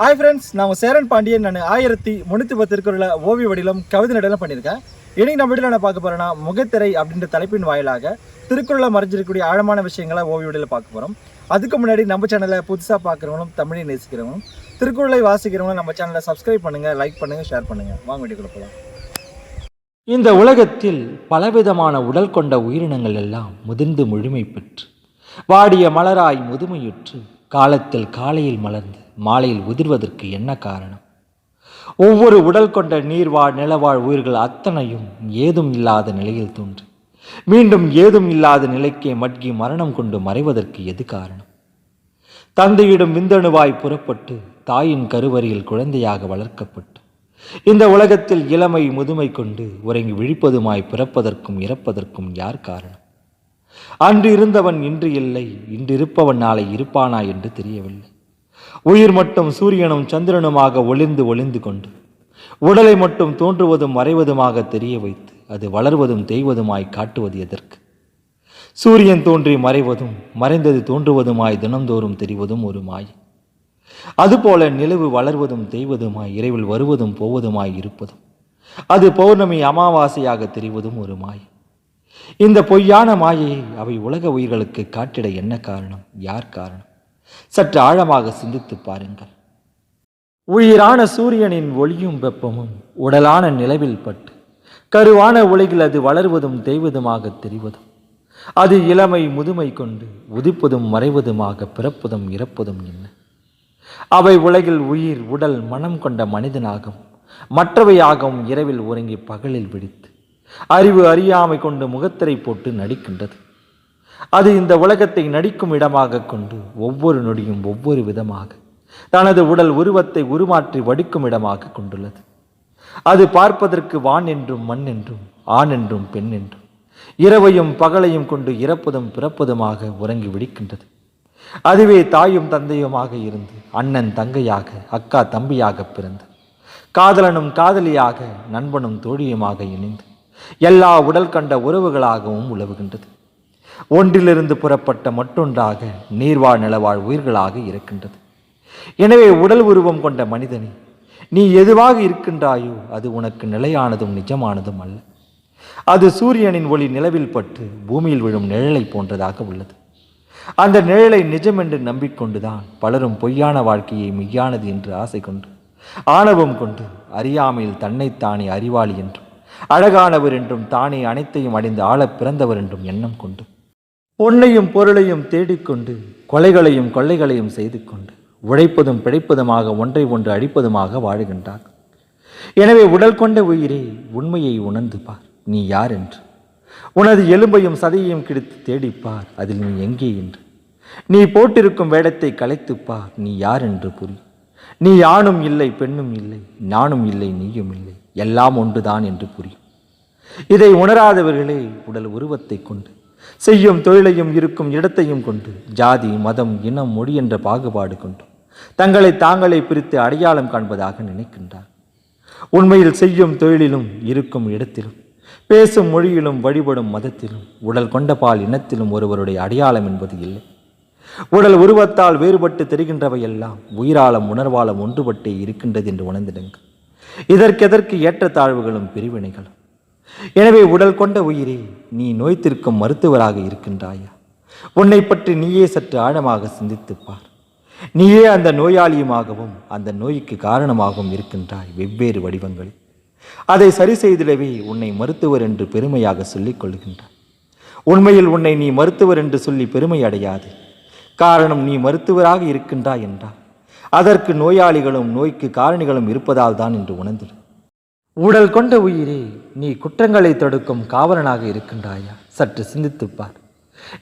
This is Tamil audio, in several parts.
ஹாய் ஃப்ரெண்ட்ஸ் நான் சேரன் பாண்டியன். நான் ஆயிரத்தி முந்நூற்றி பத்து இருக்கிற ஓவிய வடிவம் கவிதை நடனம் பண்ணியிருக்கேன். இன்னைக்கு நம்ம வீட்டில் நான் பார்க்க போகிறேன்னா முகத்திரை அப்படின்ற தலைப்பின் வாயிலாக திருக்குறளில் மறைஞ்சிருக்கக்கூடிய ஆழமான விஷயங்களை ஓவிய வடிவில் பார்க்க போகிறோம் அதுக்கு முன்னாடி நம்ம சேனலை புதுசாக பார்க்குறவங்களும் தமிழை நேசிக்கிறவங்களும் திருக்குறளை வாசிக்கிறவங்களும் நம்ம சேனலை சப்ஸ்கிரைப் பண்ணுங்கள் லைக் பண்ணுங்கள் ஷேர் பண்ணுங்கள் வாங்க வேண்டிய போகலாம் இந்த உலகத்தில் பலவிதமான உடல் கொண்ட உயிரினங்கள் எல்லாம் முதிர்ந்து முழுமை பெற்று வாடிய மலராய் முதுமையுற்று காலத்தில் காலையில் மலர்ந்து மாலையில் உதிர்வதற்கு என்ன காரணம்? ஒவ்வொரு உடல் கொண்ட நீர்வாழ் நிலவாழ் உயிர்கள் அத்தனையும் ஏதும் இல்லாத நிலையில் தோன்று மீண்டும் ஏதும் இல்லாத நிலைக்கே மட்கி மரணம் கொண்டு மறைவதற்கு எது காரணம்? தந்தையிடம் விந்தணுவாய் புறப்பட்டு தாயின் கருவறையில் குழந்தையாக வளர்க்கப்பட்டு இந்த உலகத்தில் இளமை முதுமை கொண்டு உறங்கி விழிப்பதுமாய் பிறப்பதற்கும் இறப்பதற்கும் யார் காரணம்? அன்று இருந்தவன் இன்று இல்லை இன்று இருப்பவன் நாளை இருப்பானா என்று தெரியவில்லை. உயிர் மட்டும் சூரியனும் சந்திரனுமாக ஒளிர்ந்து ஒளிந்து கொண்டு உடலை மட்டும் தோன்றுவதும் மறைவதுமாக தெரிய வைத்து அது வளர்வதும் தேய்வதுமாய் காட்டுவது எதற்கு? சூரியன் தோன்றி மறைவதும் மறைந்தது தோன்றுவதுமாய் தினந்தோறும் தெரிவதும் ஒரு மாய். அதுபோல நிலவு வளர்வதும் தேய்வதுமாய் இரவில் வருவதும் போவதுமாய் இருப்பதும் அது பௌர்ணமி அமாவாசையாக தெரிவதும் ஒரு மாய். இந்த பொய்யான மாயையை அவை உலக உயிர்களுக்கு காட்டிட என்ன காரணம்? யார் காரணம்? சற்று ஆழமாக சிந்தித்து பாருங்கள். உயிரான சூரியனின் ஒளியும் வெப்பமும் உடலான நிலவில் பட்டு கருவான உலகில் அது வளர்வதும் தேய்வதுமாக தெரிவதும். அது இளமை முதுமை கொண்டு உதிப்பதும் மறைவதுமாக பிறப்பதும் இறப்பதும் என்ன அவை உலகில் உயிர் உடல் மனம் கொண்ட மனிதனாகவும் மற்றவையாகவும் இரவில் உறங்கி பகலில் விழித்து அறிவு அறியாமை கொண்டு முகத்திரை போட்டு நடிக்கின்றது. அது இந்த உலகத்தை நடிக்கும் இடமாக கொண்டு ஒவ்வொரு நொடியும் ஒவ்வொரு விதமாக தனது உடல் உருவத்தை உருமாற்றி வடிக்கும் இடமாக கொண்டுள்ளது. அது பார்ப்பதற்கு வான் என்றும் மண் என்றும் ஆண் என்றும் பெண் என்றும் இரவையும் பகலையும் கொண்டு இறப்பதும் பிறப்பதுமாக உறங்கி விழிக்கின்றது. அதுவே தாயும் தந்தையுமாக இருந்து அண்ணன் தங்கையாக அக்கா தம்பியாக பிறந்து காதலனும் காதலியாக நண்பனும் தோழியுமாக இணைந்து எல்லா உடல் கண்ட உறவுகளாகவும் உலவுகின்றது. ஒன்றிலிருந்து புறப்பட்ட மற்றொன்றாக நீர்வாழ் நிலவாழ் உயிர்களாக இருக்கின்றது. எனவே உடல் உருவம் கொண்ட மனிதனே நீ எதுவாக இருக்கின்றாயோ அது உனக்கு நிலையானதும் நிஜமானதும் அல்ல. அது சூரியனின் ஒளி நிலவில் பட்டு பூமியில் விழும் நிழலை போன்றதாக உள்ளது. அந்த நிழலை நிஜம் என்று நம்பிக்கொண்டுதான் பலரும் பொய்யான வாழ்க்கையை மெய்யானது என்று ஆசை கொண்டு ஆணவம் கொண்டு அறியாமையில் தன்னைத்தானே அறிவாளி என்றும் அழகானவர் என்றும் தானே அனைத்தையும் அடைந்து ஆளப் பிறந்தவர் என்றும் எண்ணம் கொண்டு பொன்னையும் பொருளையும் தேடிக்கொண்டு கொலைகளையும் கொள்ளைகளையும் செய்து கொண்டு உழைப்பதும் பிழைப்பதுமாக ஒன்றை ஒன்று அழிப்பதுமாக வாழுகின்றார். எனவே உடல் கொண்ட உயிரே உண்மையை உணர்ந்து பார் நீ யார் என்று. உனது எலும்பையும் சதையையும் கிடித்து தேடிப்பார் அதில் நீ எங்கே என்று. நீ போட்டிருக்கும் வேடத்தை கலைத்துப்பார் நீ யார் என்று புரியும் நீ ஆணும் இல்லை பெண்ணும் இல்லை நானும் இல்லை நீயும் இல்லை எல்லாம் ஒன்றுதான் என்று புரியும் இதை உணராதவர்களே உடல் உருவத்தை கொண்டு செய்யும் தொழிலையும் இருக்கும் இடத்தையும் கொண்டு ஜாதி மதம் இனம் மொழி என்ற பாகுபாடு கொண்டு தங்களை தாங்களே பிரித்து அடையாளம் காண்பதாக நினைக்கின்றார். உண்மையில் செய்யும் தொழிலிலும் இருக்கும் இடத்திலும் பேசும் மொழியிலும் வழிபடும் மதத்திலும் உடல் கொண்ட பால் இனத்திலும் ஒருவருடைய அடையாளம் என்பது இல்லை. உடல் உருவத்தால் வேறுபட்டு தெரிகின்றவை எல்லாம் உயிராலம் உணர்வாலம் ஒன்றுபட்டே இருக்கின்றது என்று உணர்ந்திடுங்கள். இதற்கெதற்கு ஏற்றத்தாழ்வுகளும் பிரிவினைகளும். எனவே உடல் கொண்ட உயிரே நீ நோய்த்திருக்கும் மருத்துவராக இருக்கின்றாயா? உன்னை பற்றி நீயே சற்று ஆழமாக சிந்தித்துப்பார் நீயே அந்த நோயாளியுமாகவும் அந்த நோய்க்கு காரணமாகவும் இருக்கின்றாய் வெவ்வேறு வடிவங்களில். அதை சரி செய்திடவே உன்னை மருத்துவர் என்று பெருமையாக சொல்லிக் கொள்கின்றாய் உண்மையில் உன்னை நீ மருத்துவர் என்று சொல்லி பெருமை அடையாது. காரணம் நீ மருத்துவராக இருக்கின்றாய் என்றால் அதற்கு நோயாளிகளும் நோய்க்கு காரணிகளும் இருப்பதால் தான் என்று உணர்ந்தது. உடல் கொண்ட உயிரே நீ குற்றங்களை தடுக்கும் காவலனாக இருக்கின்றாயா? சற்று சிந்தித்துப்பார்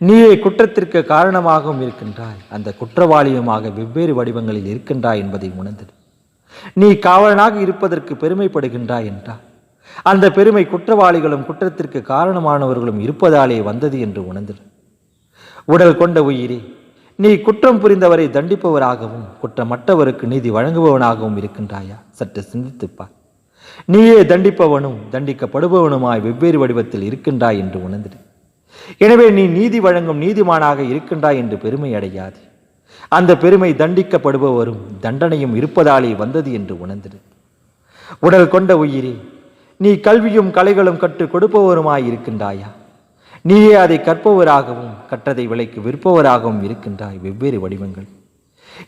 நீயே குற்றத்திற்கு காரணமாகவும் இருக்கின்றாய். அந்த குற்றவாளியுமாக வெவ்வேறு வடிவங்களில் இருக்கின்றாய் என்பதை உணர்ந்தது. நீ காவலனாக இருப்பதற்கு பெருமைப்படுகின்றாய் என்றால் அந்த பெருமை குற்றவாளிகளும் குற்றத்திற்கு காரணமானவர்களும் இருப்பதாலே வந்தது என்று உணர்ந்தது. உடல் கொண்ட உயிரே நீ குற்றம் புரிந்தவரை தண்டிப்பவராகவும் குற்றமற்றவருக்கு நீதி வழங்குபவனாகவும் இருக்கின்றாயா? சற்று சிந்தித்துப்பார். நீயே தண்டிப்பவனும் தண்டிக்கப்படுபவனுமாய் வெவ்வேறு வடிவத்தில் இருக்கின்றாய் என்று உணர்ந்திரு எனவே நீ நீதி வழங்கும் நீதிமானாக இருக்கின்றாய் என்று பெருமை அடையாது. அந்த பெருமை தண்டிக்கப்படுபவரும் தண்டனையும் இருப்பதாலே வந்தது என்று உணர்ந்திரு உடல் கொண்ட உயிரே நீ கல்வியும் கலைகளும் கற்றுக் கொடுப்பவருமாய் இருக்கின்றாயா? நீயே அதை கற்பவராகவும் கற்றதை விலைக்கு விற்பவராகவும் இருக்கின்றாய் வெவ்வேறு வடிவங்கள்.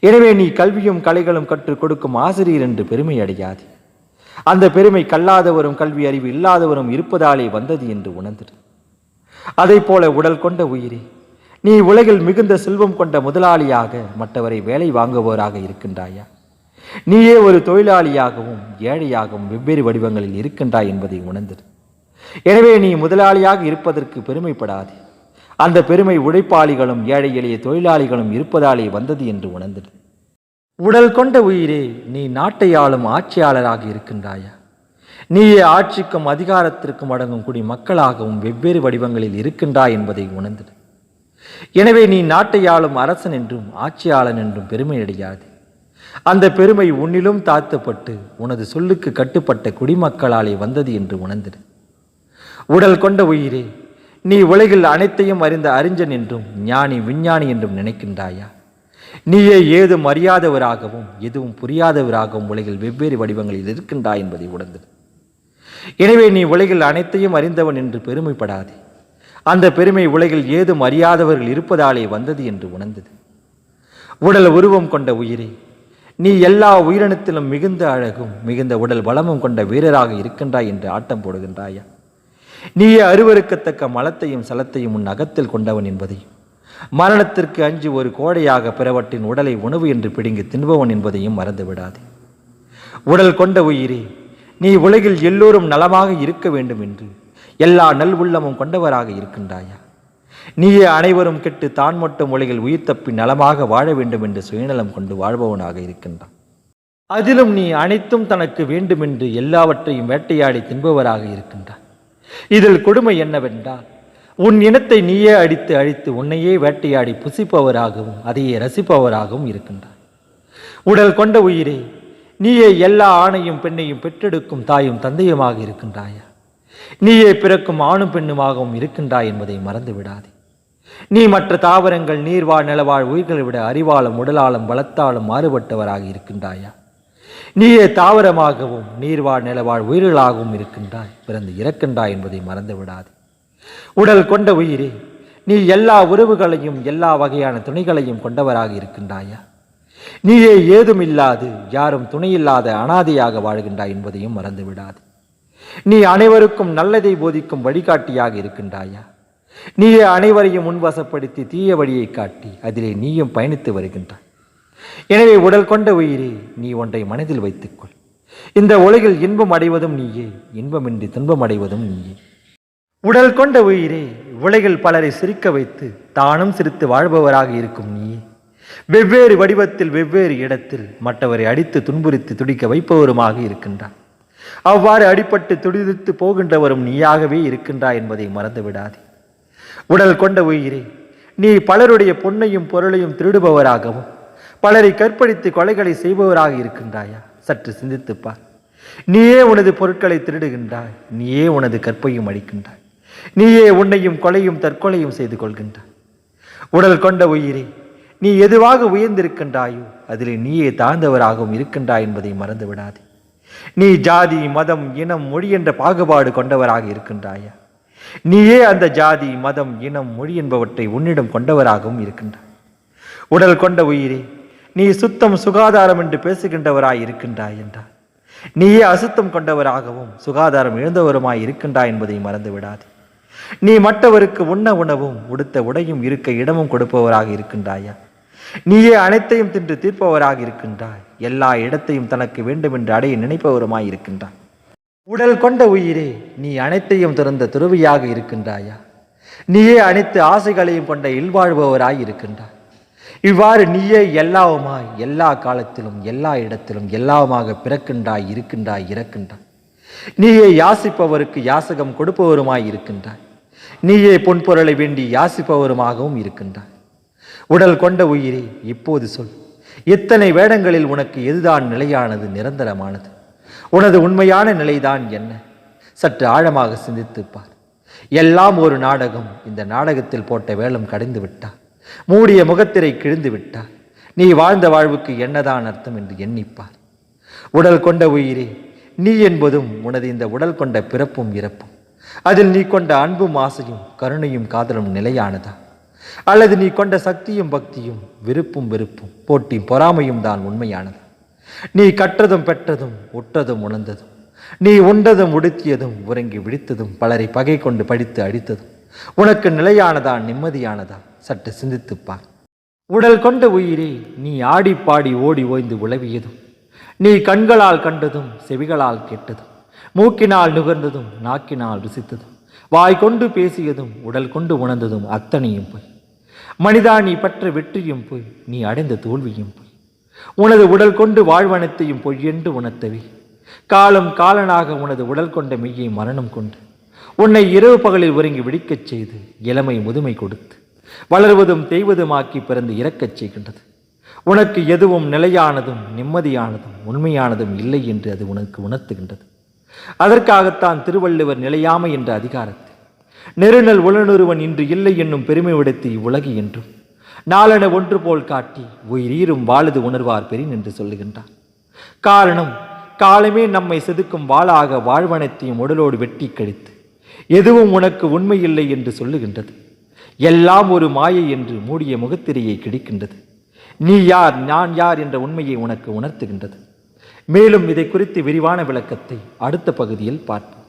எனவே நீ கல்வியும் கலைகளும் கற்றுக் கொடுக்கும் ஆசிரியர் என்று பெருமை அடையாது. அந்த பெருமை கல்லாதவரும் கல்வி அறிவு இல்லாதவரும் இருப்பதாலே வந்தது என்று உணர்ந்திரு அதைப் போல உடல் கொண்ட உயிரே நீ உலகில் மிகுந்த செல்வம் கொண்ட முதலாளியாக மற்றவரை வேலை வாங்குபவராக இருக்கின்றாயா? நீயே ஒரு தொழிலாளியாகவும் ஏழையாகவும் வெவ்வேறு வடிவங்களில் இருக்கின்றாய் என்பதை உணர்ந்திரு எனவே நீ முதலாளியாக இருப்பதற்கு பெருமைப்படாது. அந்த பெருமை உழைப்பாளிகளும் ஏழை எளிய தொழிலாளிகளும் இருப்பதாலே வந்தது என்று உணர்ந்தது. உடல் கொண்ட உயிரே நீ நாட்டை ஆளும் ஆட்சியாளராக இருக்கின்றாயா? நீயே ஆட்சிக்கும் அதிகாரத்திற்கும் அடங்கும் குடி மக்களாகவும் வெவ்வேறு வடிவங்களில் இருக்கின்றாய் என்பதை உணர்ந்தது. எனவே நீ நாட்டை ஆளும் அரசன் என்றும் ஆட்சியாளன் என்றும் பெருமை அடையாது அந்த பெருமை உன்னிலும் தாழ்த்தப்பட்டு உனது சொல்லுக்கு கட்டுப்பட்ட குடிமக்களாலே வந்தது என்று உணர்ந்தது. உடல் கொண்ட உயிரே நீ உலகில் அனைத்தையும் அறிந்த அறிஞன் என்றும் ஞானி விஞ்ஞானி என்றும் நினைக்கின்றாயா? நீயே ஏதும் அறியாதவராகவும் எதுவும் புரியாதவராகவும் உலகில் வெவ்வேறு வடிவங்களில் இருக்கின்றாய் என்பதை உணர்ந்தது. எனவே நீ உலகில் அனைத்தையும் அறிந்தவன் என்று பெருமைப்படாதே. அந்த பெருமை உலகில் ஏதும் அறியாதவர்கள் இருப்பதாலே வந்தது என்று உணர்ந்தது. உடல் உருவம் கொண்ட உயிரே நீ எல்லா உயிரினத்திலும் மிகுந்த அழகும் மிகுந்த உடல் வளமும் கொண்ட வீரராக இருக்கின்றாய் என்று ஆட்டம் போடுகின்றாயா? நீயே அருவருக்கத்தக்க மலத்தையும் சலத்தையும் உன் அகத்தில் கொண்டவன் என்பதையும் மரணத்திற்கு அஞ்சு ஒரு கோடையாக பிறவற்றின் உடலை உணவு என்று பிடுங்கி தின்பவன் என்பதையும் மறந்து விடாதே. உடல் கொண்ட உயிரே நீ உலகில் எல்லோரும் நலமாக இருக்க வேண்டும் என்று எல்லா நல்வுள்ளமும் கொண்டவராக இருக்கின்றாயா? நீயே அனைவரும் கெட்டு தான் மட்டும் உலகில் உயிர் தப்பி நலமாக வாழ வேண்டும் என்று சுயநலம் கொண்டு வாழ்பவனாக இருக்கின்றான். அதிலும் நீ அனைத்தும் தனக்கு வேண்டுமென்று எல்லாவற்றையும் வேட்டையாடி தின்பவராக இருக்கின்றான் இதில் கொடுமை என்னவென்றால் உன் இனத்தை நீயே அடித்து அழித்து உன்னையே வேட்டையாடி புசிப்பவராகவும் அதையே ரசிப்பவராகவும் இருக்கின்றாய். உடல் கொண்ட உயிரே நீயே எல்லா ஆணையும் பெண்ணையும் பெற்றெடுக்கும் தாயும் தந்தையுமாக இருக்கின்றாயா? நீயே பிறக்கும் ஆணும் பெண்ணுமாகவும் இருக்கின்றாய் என்பதை மறந்து விடாதே. நீ மற்ற தாவரங்கள் நீர்வாழ் நிலவாழ் உயிர்களை விட அறிவாலும் உடலாலும் பலத்தாலும் மாறுபட்டவராக இருக்கின்றாயா? நீயே தாவரமாகவும் நீர்வாழ் நிலவாழ் உயிர்களாகவும் இருக்கின்றாய். பிறந்து இறக்கின்றாய் என்பதை மறந்து விடாது உடல் கொண்ட உயிரே நீ எல்லா உறவுகளையும் எல்லா வகையான துணைகளையும் கொண்டவராக இருக்கின்றாயா? நீயே ஏதும் இல்லாது யாரும் துணையில்லாத அனாதையாக வாழ்கின்றாய் என்பதையும் மறந்து விடாது நீ அனைவருக்கும் நல்லதை போதிக்கும் வழிகாட்டியாக இருக்கின்றாயா? நீயே அனைவரையும் முன்வசப்படுத்தி தீய வழியை காட்டி அதிலே நீயும் பயணித்து வருகின்றாய். எனவே உடல் கொண்ட உயிரே நீ ஒன்றை மனதில் வைத்துக்கொள். இந்த உலகில் இன்பம் அடைவதும் நீயே இன்பமின்றி துன்பம் அடைவதும் நீயே. உடல் கொண்ட உயிரே உலகில் பலரை சிரிக்க வைத்து தானும் சிரித்து வாழ்பவராக இருக்கும் நீயே. வெவ்வேறு வடிவத்தில் வெவ்வேறு இடத்தில் மற்றவரை அடித்து துன்புறுத்தி துடிக்க வைப்பவருமாக இருக்கின்றார் அவ்வாறு அடிபட்டு துடிதித்து போகின்றவரும் நீயாகவே இருக்கின்றாய் என்பதை மறந்து விடாதே உடல் கொண்ட உயிரே நீ பலருடைய பொன்னையும் பொருளையும் திருடுபவராகவும் பலரை கற்பழித்து கொலைகளை செய்பவராக இருக்கின்றாயா? சற்று சிந்தித்துப்பார் நீயே உனது பொருட்களை திருடுகின்றாய். நீயே உனது கற்பையும் அளிக்கின்றாய் நீயே உன்னையும் கொலையும் தற்கொலையும் செய்து கொள்கின்றாய். உடல் கொண்ட உயிரே நீ எதுவாக உயர்ந்திருக்கின்றாயோ அதிலே நீயே தாழ்ந்தவராகவும் இருக்கின்றாய் என்பதை மறந்து விடாதே நீ ஜாதி மதம் இனம் மொழி என்ற பாகுபாடு கொண்டவராக இருக்கின்றாயா? நீயே அந்த ஜாதி மதம் இனம் மொழி என்பவற்றை உன்னிடம் கொண்டவராகவும் இருக்கின்றாய். உடல் கொண்ட உயிரே நீ சுத்தம் சுகாதாரம் என்று பேசுகின்றவராய் இருக்கின்றாய் என்றார். நீயே அசுத்தம் கொண்டவராகவும் சுகாதாரம் இழந்தவருமாய் இருக்கின்றாய் என்பதை மறந்து விடாது. நீ மற்றவருக்கு உண்ண உணவும் உடுத்த உடையும் இருக்க இடமும் கொடுப்பவராக இருக்கின்றாயா? நீயே அனைத்தையும் தின்று தீர்ப்பவராக இருக்கின்றாய். எல்லா இடத்தையும் தனக்கு வேண்டும் என்று அடைய நினைப்பவருமாய் இருக்கின்றாய். உடல் கொண்ட உயிரே நீ அனைத்தையும் திறந்த துறவியாக இருக்கின்றாயா? நீயே அனைத்து ஆசைகளையும் கொண்ட இல்வாழ்பவராய் இருக்கின்றாய். இவ்வாறு நீயே எல்லாவுமாய் எல்லா காலத்திலும் எல்லா இடத்திலும் எல்லாவுமாக பிறக்கின்றாய் இருக்கின்றாய் இறக்கின்றாய். நீயே யாசிப்பவருக்கு யாசகம் கொடுப்பவருமாய் இருக்கின்றாய். நீயே பொன்பொருளை வேண்டி யாசிப்பவருமாகவும் இருக்கின்றாய். உடல் கொண்ட உயிரே இப்போது சொல். இத்தனை வேடங்களில் உனக்கு எதுதான் நிலையானது நிரந்தரமானது? உனது உண்மையான நிலைதான் என்ன? சற்று ஆழமாக சிந்தித்துப்பார் எல்லாம் ஒரு நாடகம் இந்த நாடகத்தில் போட்ட வேலம் கடைந்து விட்டார் மூடிய முகத்திரை கிழிந்து விட்டால் நீ வாழ்ந்த வாழ்வுக்கு என்னதான் அர்த்தம் என்று எண்ணிப்பார். உடல் கொண்ட உயிரே நீ என்பதும் உனது இந்த உடல் கொண்ட பிறப்பும் இறப்பும். அதில் நீ கொண்ட அன்பும் ஆசையும் கருணையும் காதலும் நிலையானதா? அல்லது நீ கொண்ட சக்தியும் பக்தியும் விருப்பும் வெறுப்பும் போட்டியும் பொறாமையும் தான் உண்மையானது? நீ கற்றதும் பெற்றதும் உற்றதும் உணர்ந்ததும். நீ உண்டதும் உடுத்தியதும் உறங்கி விழித்ததும் பலரை பகை கொண்டு படித்து அடித்ததும். உனக்கு நிலையானதா நிம்மதியானதா? சற்று சிந்தித்துப்பார். உடல் கொண்ட உயிரே நீ ஆடி பாடி ஓடி ஓய்ந்து உழவியதும் நீ கண்களால் கண்டதும் செவிகளால் கேட்டதும் மூக்கினால் நுகர்ந்ததும் நாக்கினால் ருசித்ததும் வாய் கொண்டு பேசியதும் உடல் கொண்டு உணர்ந்ததும் அத்தனையும் போய். மனிதா நீ பெற்ற வெற்றியும் போய் நீ அடைந்த தோல்வியும் போய். உனது உடல் கொண்டு வாழ்வனத்தையும் பொய்யென்று உணர்த்தவே. காலம் காலனாக உனது உடல் கொண்ட மெய்யை மரணம் கொண்டு உன்னை இரவு பகலில் உறங்கி விடிக்கச் செய்து இளமை முதுமை கொடுத்து வளர்வதும் தேய்வதுமாக்கி பிறந்து இறக்கச் செய்கின்றது. உனக்கு எதுவும் நிலையானதும் நிம்மதியானதும் உண்மையானதும் இல்லை என்று அது உனக்கு உணர்த்துகின்றது. அதற்காகத்தான் திருவள்ளுவர் நிலையாமை என்ற அதிகாரத்தை நெருநல் உளநொருவன் இன்று இல்லை என்னும் பெருமை விடுத்து இவ்வுலகு என்றும் நாளென ஒன்று போல் காட்டி உயிரீரும் வாழுது உணர்வார் பெரின் என்று சொல்லுகின்றார். காரணம் காலமே நம்மை செதுக்கும் வாளாக வாழ்வனத்தையும் உடலோடு வெட்டி கழித்து எதுவும் உனக்கு உண்மையில்லை என்று சொல்லுகின்றது. எல்லாம் ஒரு மாயை என்று மூடிய முகத்திரையை கிடைக்கின்றது. நீ யார் நான் யார் என்ற உண்மையை உனக்கு உணர்த்துகின்றது. மேலும் இதை குறித்து விரிவான விளக்கத்தை அடுத்த பகுதியில் பார்ப்போம்.